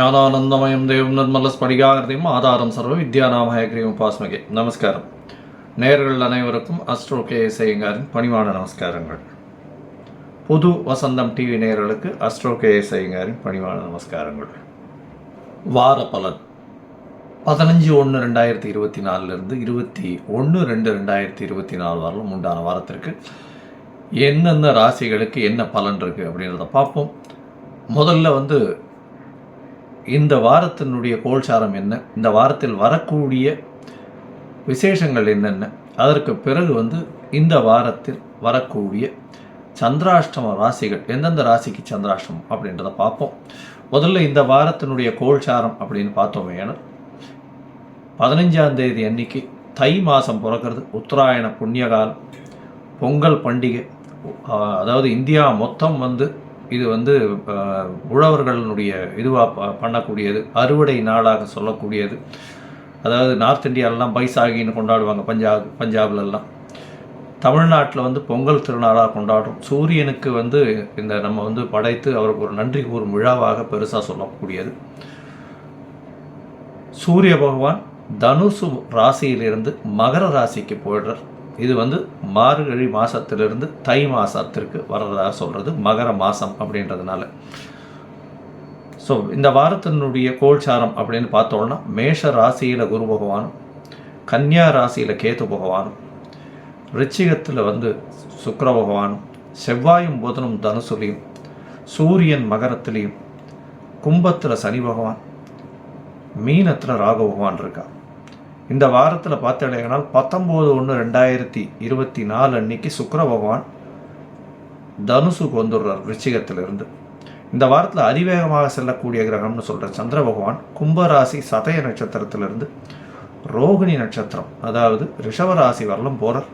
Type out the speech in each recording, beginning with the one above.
ஞானானந்தமயம் தேவம் நிர்மல ஸ்படிகாகிருதியும் ஆதாரம் சர்வ வித்யாநாமயக்ரியும் உபாஸ்மகே நமஸ்காரம். நேர்கள் அனைவருக்கும் அஸ்ட்ரோ கே செய்யுங்காரின் பணிவான நமஸ்காரங்கள். புது வசந்தம் டிவி நேர்களுக்கு அஸ்ட்ரோ கே செய்யுங்காரின் பணிவான நமஸ்காரங்கள். வார பலன். பதினஞ்சு ஒன்று ரெண்டாயிரத்தி இருபத்தி நாலுலேருந்து இருபத்தி ஒன்று ரெண்டு ரெண்டாயிரத்தி இருபத்தி நாலு வரலும் உண்டான வாரத்திற்கு என்னென்ன ராசிகளுக்கு என்ன பலன் இருக்குது அப்படின்றத பார்ப்போம். முதல்ல வந்து இந்த வாரத்தினுடைய கோல்சாரம் என்ன? இந்த வாரத்தில் வரக்கூடிய விசேஷங்கள் என்னென்ன? அதற்கு பிறகு வந்து இந்த வாரத்தில் வரக்கூடிய சந்திராஷ்டம ராசிகள் எந்தெந்த ராசிக்கு சந்திராஷ்டமம் அப்படின்றத பார்ப்போம். முதல்ல இந்த வாரத்தினுடைய கோல்சாரம் அப்படின்னு பார்த்தோமே ஏன்னா பதினஞ்சாம் தேதி அன்னைக்கு தை மாதம் பிறக்கிறது உத்தராயண புண்ணியகாலம் பொங்கல் பண்டிகை அதாவது இந்தியா மொத்தம் வந்து இது வந்து உழவர்களுடைய இதுவாக பண்ணக்கூடியது அறுவடை நாளாக சொல்லக்கூடியது. அதாவது நார்த் இந்தியாவிலலாம் பைசாகின்னு கொண்டாடுவாங்க பஞ்சாப் பஞ்சாப்லலாம் தமிழ்நாட்டில் வந்து பொங்கல் திருநாளாக கொண்டாடுறோம். சூரியனுக்கு வந்து இந்த நம்ம வந்து படைத்து அவருக்கு ஒரு நன்றி கூறும் விழாவாக பெருசாக சொல்லக்கூடியது. சூரிய பகவான் தனுசு ராசியிலிருந்து மகர ராசிக்கு போயிடுறார். இது வந்து மார்கழி மாதத்திலிருந்து தை மாசத்திற்கு வர்றதாக சொல்கிறது மகர மாதம் அப்படின்றதுனால. ஸோ இந்த வாரத்தினுடைய கோல்சாரம் அப்படின்னு பார்த்தோம்னா மேஷ ராசியில் குரு பகவானும் கன்னியா ராசியில் கேது பகவானும் ரிச்சிகத்தில் வந்து சுக்கர பகவானும் செவ்வாயும் புதனும் தனுசுலையும் சூரியன் மகரத்திலையும் கும்பத்தில் சனி பகவான் மீனத்தில் ராகு பகவான் இருக்கான் இந்த வாரத்தில் பார்த்தீங்கன்னா பத்தொம்போது ஒன்று ரெண்டாயிரத்தி இருபத்தி நாலு அன்னைக்கு சுக்கர பகவான் தனுசுக்கு வந்துடுறார் ரிச்சிகத்திலிருந்து இந்த வாரத்தில் அதிவேகமாக செல்லக்கூடிய கிரகம்னு சொல்கிற சந்திர பகவான் கும்பராசி சதய நட்சத்திரத்திலிருந்து ரோகிணி நட்சத்திரம் அதாவது ரிஷவராசி வரலும் போகிறார்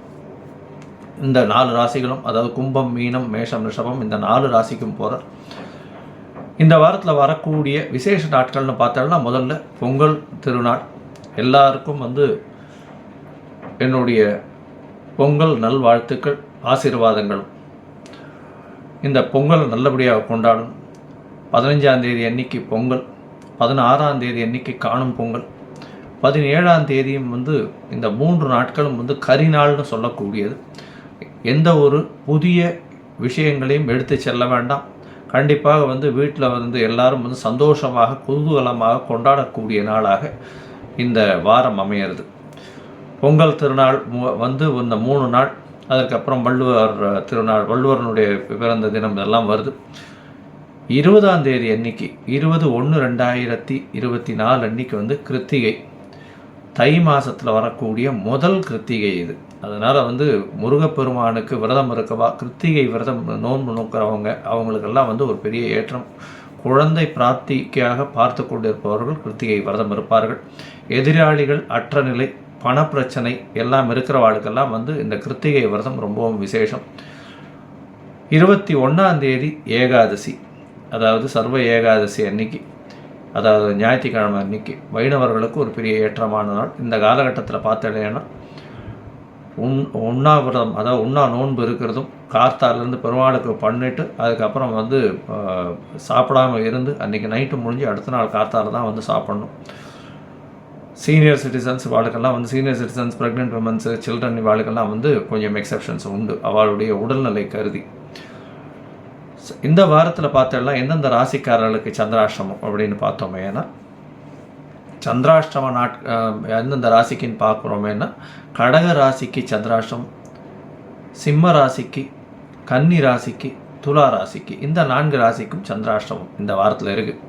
இந்த நாலு ராசிகளும் அதாவது கும்பம் மீனம் மேஷம் ரிஷபம் இந்த நாலு ராசிக்கும் போகிறார் இந்த வாரத்தில் வரக்கூடிய விசேஷ நாட்கள்னு பார்த்தோம்னா முதல்ல பொங்கல் திருநாள் எல்லாருக்கும் வந்து என்னுடைய பொங்கல் நல்வாழ்த்துக்கள் ஆசீர்வாதங்களும். இந்த பொங்கல் நல்லபடியாக கொண்டாடும் பதினஞ்சாம் தேதி அன்னைக்கு பொங்கல் பதினாறாம் தேதி அன்னைக்கு காணும் பொங்கல் பதினேழாம் தேதியும் வந்து இந்த மூன்று நாட்களும் வந்து கரிநாள்னு சொல்லக்கூடியது. எந்த ஒரு புதிய விஷயங்களையும் எடுத்து செல்ல வேண்டாம். கண்டிப்பாக வந்து வீட்டில் வந்து எல்லாரும் வந்து சந்தோஷமாக குதூகலமாக கொண்டாடக்கூடிய நாளாக இந்த வாரம் அமையிறது. பொங்கல் திருநாள் மு- வந்து இந்த மூணு நாள் அதுக்கப்புறம் வள்ளுவர் திருநாள் வள்ளுவரனுடைய பிறந்த தினம் இதெல்லாம் வருது. இருபதாம் தேதி அன்னைக்கு இருபது ஒன்று ரெண்டாயிரத்தி இருபத்தி நாலு அன்னைக்கு வந்து கிருத்திகை. தை மாதத்தில் வரக்கூடிய முதல் கிருத்திகை இது. அதனால் வந்து முருகப்பெருமானுக்கு விரதம் இருக்கவா கிருத்திகை விரதம் நோன்பு நோக்கிறவங்க அவங்களுக்கெல்லாம் வந்து ஒரு பெரிய ஏற்றம். குழந்தை பிராப்திக்காக பார்த்து கொண்டிருப்பவர்கள் கிருத்திகை விரதம் இருப்பார்கள். எதிராளிகள் அற்ற நிலை பணப்பிரச்சனை எல்லாம் இருக்கிறவாளுக்கெல்லாம் வந்து இந்த கிருத்திகை விரதம் ரொம்பவும் விசேஷம். இருபத்தி ஒன்றாம் தேதி ஏகாதசி அதாவது சர்வ ஏகாதசி அன்னைக்கு அதாவது ஞாயிற்றுக்கிழமை அன்னைக்கு வைணவர்களுக்கு ஒரு பெரிய ஏற்றமான நாள். இந்த காலகட்டத்தில் பார்த்தீங்கன்னா உண் உண்ணாவிரதம் அதாவது உண்ணா நோன்பு இருக்கிறதும் கார்த்தாலேருந்து பெருமாளுக்கு பண்ணிட்டு அதுக்கப்புறம் வந்து சாப்பிடாமல் சாப்பிடாம இருந்து அன்றைக்கி நைட்டு முடிஞ்சு அடுத்த நாள் கார்த்தால தான் வந்து சாப்பிடணும். சீனியர் சிட்டிசன்ஸ் வாழ்க்கெல்லாம் வந்து senior citizens pregnant womens children வாழ்க்கெல்லாம் வந்து கொஞ்சம் எக்ஸப்ஷன்ஸ் உண்டு. அவளுடைய உடல்நிலை கருதி. இந்த வாரத்தில் பார்த்தோம்னா எந்தெந்த ராசிக்காரர்களுக்கு சந்திராஷ்டமம் அப்படின்னு பார்த்தோமேனா சந்திராஷ்டம நாட் எந்தெந்த ராசிக்குன்னு பார்க்குறோமேனா கடக ராசிக்கு சந்திராஷ்டமம் சிம்ம ராசிக்கு கன்னி ராசிக்கு துலா ராசிக்கு இந்த நான்கு ராசிக்கும் சந்திராஷ்டமம் இந்த வாரத்தில் இருக்குது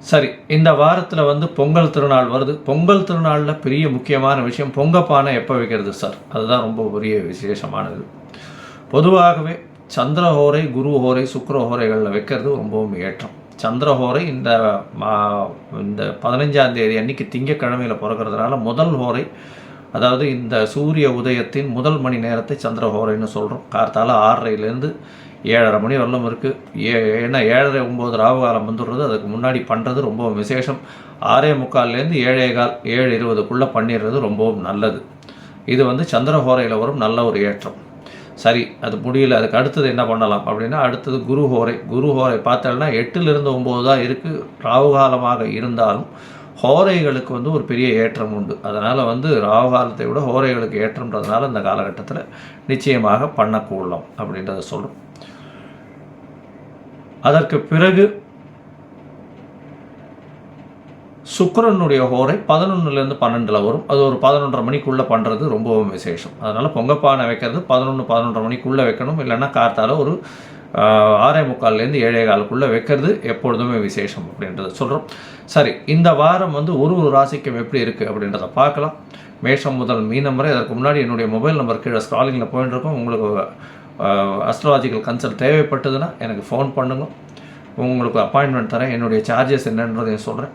சரி இந்த வாரத்தில் வந்து பொங்கல் திருநாள் வருது. பொங்கல் திருநாளில் பெரிய முக்கியமான விஷயம் பொங்கப்பானை எப்போ வைக்கிறது சார்? அதுதான் ரொம்ப பெரிய விசேஷமானது. பொதுவாகவே சந்திரஹோரை குருஹோரை சுக்கிரஹோரைகளில் வைக்கிறது ரொம்பவும் ஏற்றம். சந்திரஹோரை இந்த மா- இந்த பதினஞ்சாம் தேதி அன்னைக்கு திங்கக்கிழமையில் பிறக்கிறதுனால முதல் ஹோரை அதாவது இந்த சூரிய உதயத்தின் முதல் மணி நேரத்தை சந்திரஹோரைன்னு சொல்கிறோம் கார்த்தால ஆறரைலேருந்து ஏழரை மணி வரலும் இருக்குது ஏ ஏன்னா ஏழரை ஒம்பது ராவுகாலம் வந்துடுறது. அதுக்கு முன்னாடி பண்ணுறது ரொம்ப விசேஷம். ஆறே முக்கால்லேருந்து ஏழே கால் ஏழு இருபதுக்குள்ளே பண்ணிடுறது ரொம்பவும் நல்லது. இது வந்து சந்திரஹோரையில் வரும் நல்ல ஒரு ஏற்றம். சரி அது முடியல. அதுக்கு அடுத்தது என்ன பண்ணலாம் அப்படின்னா அடுத்தது குரு ஹோரை. குரு ஹோரை பார்த்தோம்னா எட்டுலேருந்து ஒம்பது தான் இருக்குது ராகுகாலமாக இருந்தாலும் ஹோரைகளுக்கு வந்து ஒரு பெரிய ஏற்றம் உண்டு. அதனால் வந்து ராகுகாலத்தை விட ஹோரைகளுக்கு ஏற்றம்ன்றதுனால இந்த காலகட்டத்தில் நிச்சயமாக பண்ணக்கூடலாம் அப்படின்றத சொல்கிறோம் அதற்கு பிறகு சுக்கரனுடைய ஹோரை பதினொன்றுலேருந்து பன்னெண்டில் வரும். அது ஒரு பதினொன்றரை மணிக்குள்ளே பண்ணுறது ரொம்பவும் விசேஷம். அதனால் பொங்கப்பானை வைக்கிறது பதினொன்று பதினொன்றரை மணிக்குள்ளே வைக்கணும். இல்லைன்னா கார்த்தால ஒரு ஆறே முக்கால்லேருந்து ஏழே காலுக்குள்ளே வைக்கிறது எப்பொழுதுமே விசேஷம் அப்படின்றத சொல்கிறோம் சரி இந்த வாரம் வந்து ஒரு ஒரு ராசிக்கும் எப்படி இருக்குது அப்படின்றத பார்க்கலாம். மேஷம் முதல் மீனம் வரை அதற்கு முன்னாடி என்னுடைய மொபைல் நம்பர் கீழே ஸ்க்ராலிங்கில் போயின்னு உங்களுக்கு அஸ்ட்ராலஜிக்கல் கன்சல்ட் தேவைப்பட்டதுன்னா எனக்கு ஃபோன் பண்ணுங்க. உங்களுக்கு அப்பாயின்மெண்ட் தரேன். என்னுடைய சார்ஜஸ் என்னன்றதையும் சொல்கிறேன்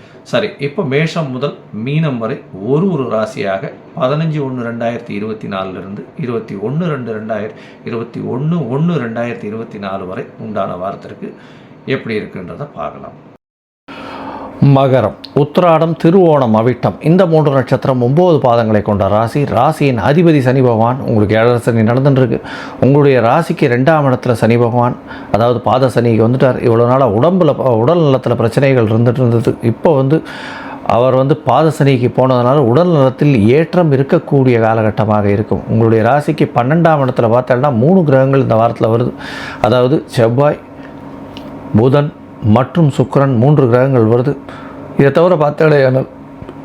சரி இப்போ மேஷம் முதல் மீனம் வரை ஒரு ஒரு ராசியாக பதினஞ்சு ஒன்று ரெண்டாயிரத்தி இருபத்தி நாலுலேருந்து இருபத்தி ஒன்று ரெண்டு ரெண்டாயிரத்தி இருபத்தி ஒன்று ஒன்று ரெண்டாயிரத்தி இருபத்தி நாலு வரை உண்டான வாரத்திற்கு எப்படி இருக்குன்றதை பார்க்கலாம். மகரம் உத்திராடம் திருவோணம் அவிட்டம். இந்த மூன்று நட்சத்திரம் ஒம்பது பாதங்களை கொண்ட ராசி. ராசியின் அதிபதி சனி பகவான் உங்களுக்கு ஏழரை சனி நடந்துட்டுருக்கு. உங்களுடைய ராசிக்கு ரெண்டாம் இடத்துல சனி பகவான் அதாவது பாத சனிக்கு வந்துட்டார். இவ்வளோ நாளாக உடம்பில் உடல் நலத்தில் பிரச்சனைகள் இருந்துட்டு இருந்தது. இப்போ வந்து அவர் வந்து பாத சனிக்கு போனதுனால உடல் நலத்தில் ஏற்றம் இருக்கக்கூடிய காலகட்டமாக இருக்கும். உங்களுடைய ராசிக்கு பன்னெண்டாம் இடத்துல பார்த்தோம்னா மூணு கிரகங்கள் இந்த வாரத்தில் வருது. அதாவது செவ்வாய் புதன் மற்றும் சுக்கரன் மூன்று கிரகங்கள் வருது. இதை தவிர பார்த்தாலே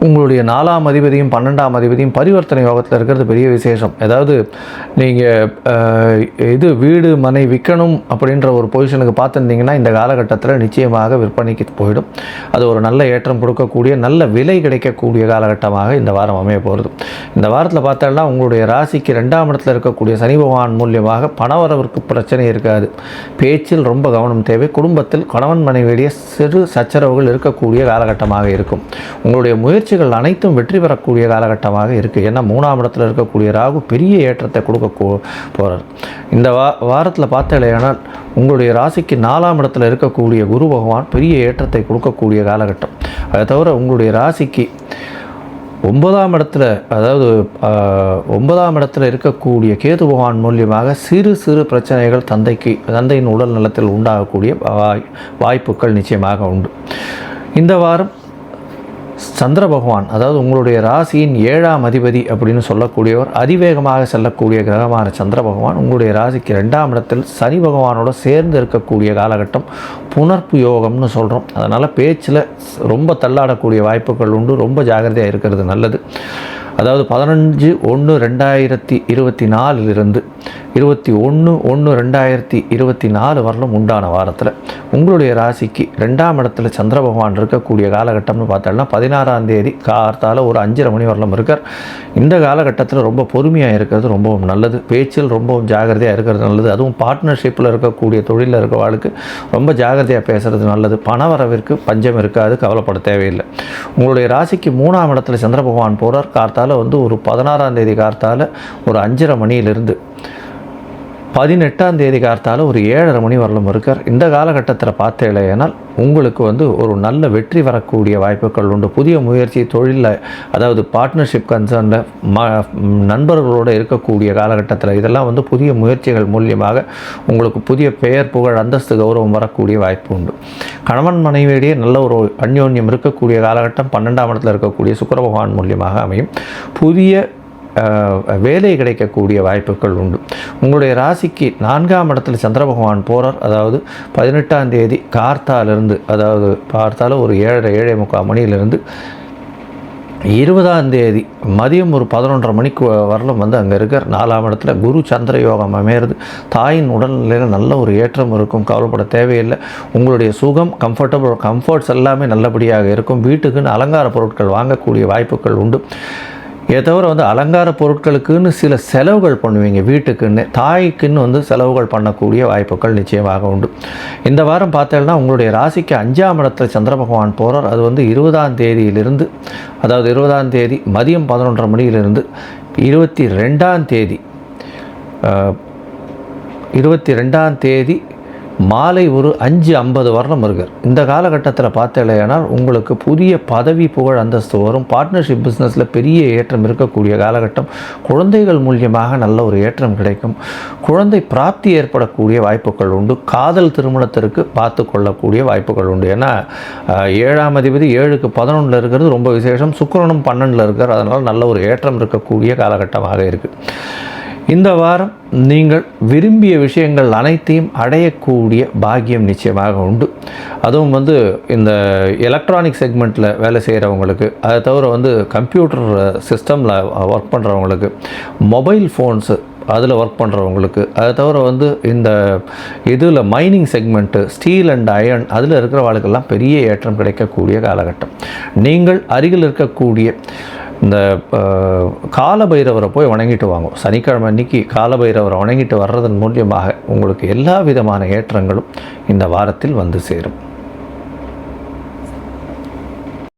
உங்களுடைய நாலாம் அதிபதியும் பன்னெண்டாம் அதிபதியும் பரிவர்த்தனை யோகத்தில் இருக்கிறது பெரிய விசேஷம். ஏதாவது நீங்கள் இது வீடு மனை விற்கணும் அப்படின்ற ஒரு பொசிஷனுக்கு பார்த்துருந்தீங்கன்னா இந்த காலகட்டத்தில் நிச்சயமாக விற்பனைக்கு போயிடும். அது ஒரு நல்ல ஏற்றம் கொடுக்கக்கூடிய நல்ல விலை கிடைக்கக்கூடிய காலகட்டமாக இந்த வாரம் அமைய போகிறது இந்த வாரத்தில் பார்த்தோம்னா உங்களுடைய ராசிக்கு ரெண்டாம் இடத்துல இருக்கக்கூடிய சனி பகவான் மூலியமாக பணவரவிற்கு பிரச்சனை இருக்காது. பேச்சில் ரொம்ப கவனம் தேவை. குடும்பத்தில் கணவன் மனைவியுடைய சிறு சச்சரவுகள் இருக்கக்கூடிய காலகட்டமாக இருக்கும். உங்களுடைய முயற்சி முயற்சிகள் அனைத்தும் வெற்றி பெறக்கூடிய காலகட்டமாக இருக்குது ஏன்னா மூணாம் இடத்துல இருக்கக்கூடிய ராகு பெரிய ஏற்றத்தை கொடுக்க போகிறார் போறார். இந்த வா வாரத்தில் பார்த்தாலேனால் உங்களுடைய ராசிக்கு நாலாம் இடத்துல இருக்கக்கூடிய குரு பகவான் பெரிய ஏற்றத்தை கொடுக்கக்கூடிய காலகட்டம். அதை தவிர உங்களுடைய ராசிக்கு ஒன்பதாம் இடத்துல அதாவது ஆஹ், ஒன்பதாம் இடத்துல இருக்கக்கூடிய கேது பகவான் மூலியமாக சிறு சிறு பிரச்சனைகள் தந்தைக்கு தந்தையின் உடல் நலத்தில் உண்டாகக்கூடிய வாய் வாய்ப்புகள் நிச்சயமாக உண்டு. இந்த வாரம் சந்திர பகவான் அதாவது உங்களுடைய ராசியின் ஏழாம் அதிபதி அப்படின்னு சொல்லக்கூடியவர் அதிவேகமாக செல்லக்கூடிய கிரகமான சந்திர பகவான் உங்களுடைய ராசிக்கு ரெண்டாம் இடத்தில் சனி பகவானோட சேர்ந்து இருக்கக்கூடிய காலகட்டம் புனர்ப்பு யோகம்னு சொல்கிறோம் அதனால் பேச்சில் ரொம்ப தள்ளாடக்கூடிய வாய்ப்புகள் உண்டு. ரொம்ப ஜாகிரதையாக இருக்கிறது நல்லது. அதாவது பதினஞ்சு ஒன்று ரெண்டாயிரத்தி இருபத்தி நாலுலேருந்து இருபத்தி ஒன்று ஒன்று ரெண்டாயிரத்தி இருபத்தி நாலு வரலும் உண்டான வாரத்தில் உங்களுடைய ராசிக்கு ரெண்டாம் இடத்துல சந்திர பகவான் இருக்கக்கூடிய காலகட்டம்னு பார்த்தோம்னா பதினாறாம் தேதி கார்த்தால ஒரு அஞ்சரை மணி வரலும் இருக்கார். இந்த காலகட்டத்தில் ரொம்ப பொறுமையாக இருக்கிறது ரொம்பவும் நல்லது. பேச்சில் ரொம்பவும் ஜாகிரதையாக இருக்கிறது நல்லது. அதுவும் பார்ட்னர்ஷிப்பில் இருக்கக்கூடிய தொழிலில் இருக்கிறவாளுக்கு ரொம்ப ஜாகிரதையாக பேசுகிறது நல்லது. பண வரவிற்கு பஞ்சம் இருக்காது. கவலைப்பட தேவையில்லை. உங்களுடைய ராசிக்கு மூணாம் இடத்துல சந்திர பகவான் போகிறார் கார்த்தால் வந்து ஒரு பதினாறாம் தேதி கார்த்தால ஒரு அஞ்சரை மணியிலிருந்து பதினெட்டாம் தேதி கார்த்தால் ஒரு ஏழரை மணி வரலும் இருக்கார். இந்த காலகட்டத்தில் பார்த்தேனால் உங்களுக்கு வந்து ஒரு நல்ல வெற்றி வரக்கூடிய வாய்ப்புகள் உண்டு. புதிய முயற்சி தொழிலில் அதாவது பார்ட்னர்ஷிப் கன்சர்னில் ம நண்பர்களோடு இருக்கக்கூடிய காலகட்டத்தில் இதெல்லாம் வந்து புதிய முயற்சிகள் மூலியமாக உங்களுக்கு புதிய பெயர் புகழ் அந்தஸ்து கௌரவம் வரக்கூடிய வாய்ப்பு உண்டு. கணவன் மனைவியிடையே நல்ல ஒரு அந்யோன்யம் இருக்கக்கூடிய காலகட்டம் பன்னெண்டாம் இடத்துல இருக்கக்கூடிய சுக்கர பகவான் மூலியமாக அமையும். புதிய வேலை கிடைக்கக்கூடிய வாய்ப்புகள் உண்டு. உங்களுடைய ராசிக்கு நான்காம் இடத்துல சந்திர பகவான் போகிறார் அதாவது பதினெட்டாம் தேதி கார்த்தாலிருந்து அதாவது பார்த்தாலும் ஒரு ஏழரை ஏழை முக்கால் மணியிலிருந்து இருபதாம் தேதி மதியம் ஒரு பதினொன்றரை மணிக்கு வரலும் வந்து அங்கே இருக்கார். நாலாம் இடத்துல குரு சந்திர யோகம் அமையிறது. தாயின் உடல்நிலையில் நல்ல ஒரு ஏற்றம் இருக்கும். கவலைப்பட தேவையில்லை. உங்களுடைய சுகம் கம்ஃபர்டபுள் கம்ஃபர்ட்ஸ் எல்லாமே நல்லபடியாக இருக்கும். வீட்டுக்குன்னு அலங்கார பொருட்கள் வாங்கக்கூடிய வாய்ப்புகள் உண்டு. இதை தவிர வந்து அலங்கார பொருட்களுக்குன்னு சில செலவுகள் பண்ணுவீங்க வீட்டுக்குன்னு. தாய்க்குன்னு வந்து செலவுகள் பண்ணக்கூடிய வாய்ப்புகள் நிச்சயமாக உண்டு. இந்த வாரம் பார்த்தேன்னா உங்களுடைய ராசிக்கு அஞ்சாம் இடத்துல சந்திர பகவான் போகிறார் அது வந்து இருபதாம் தேதியிலிருந்து அதாவது இருபதாம் தேதி மதியம் பதினொன்றரை மணியிலிருந்து இருபத்தி ரெண்டாம் தேதி இருபத்தி ரெண்டாம் தேதி மாலை ஒரு அஞ்சு ஐம்பது வருடம் இருக்கார் இந்த காலகட்டத்தில் பார்த்தலையானால் உங்களுக்கு புதிய பதவி புகழ் அந்தஸ்து வரும். பார்ட்னர்ஷிப் பிஸ்னஸில் பெரிய ஏற்றம் இருக்கக்கூடிய காலகட்டம். குழந்தைகள் மூலியமாக நல்ல ஒரு ஏற்றம் கிடைக்கும். குழந்தை பிராப்தி ஏற்படக்கூடிய வாய்ப்புகள் உண்டு. காதல் திருமணத்திற்கு பார்த்து கொள்ளக்கூடிய வாய்ப்புகள் உண்டு. ஏன்னா ஏழாம் அதிபதி ஏழுக்கு பதினொன்றில் இருக்கிறது ரொம்ப விசேஷம். சுக்கரனும் பன்னெண்டில் இருக்கார். அதனால் நல்ல ஒரு ஏற்றம் இருக்கக்கூடிய காலகட்டமாக இருக்குது இந்த வாரம் நீங்கள் விரும்பிய விஷயங்கள் அனைத்தையும் அடையக்கூடிய பாக்கியம் நிச்சயமாக உண்டு. அதுவும் வந்து இந்த எலக்ட்ரானிக் செக்மெண்ட்டில் வேலை செய்கிறவங்களுக்கு அதை தவிர வந்து கம்ப்யூட்டர் சிஸ்டமில் ஒர்க் பண்ணுறவங்களுக்கு மொபைல் ஃபோன்ஸு அதில் ஒர்க் பண்ணுறவங்களுக்கு அதை தவிர வந்து இந்த இதில் mining segment steel and iron அதில் இருக்கிறவர்களுக்கெல்லாம் பெரிய ஏற்றம் கிடைக்கக்கூடிய காலகட்டம். நீங்கள் அருகில் இருக்கக்கூடிய இந்த காலபைரவரை போய் வணங்கிட்டு வாங்க. சனிக்கிழமை அன்னைக்கு காலபைரவரை வணங்கிட்டு வர்றதன் மூலியமாக உங்களுக்கு எல்லா விதமான ஏற்றங்களும் இந்த வாரத்தில் வந்து சேரும்.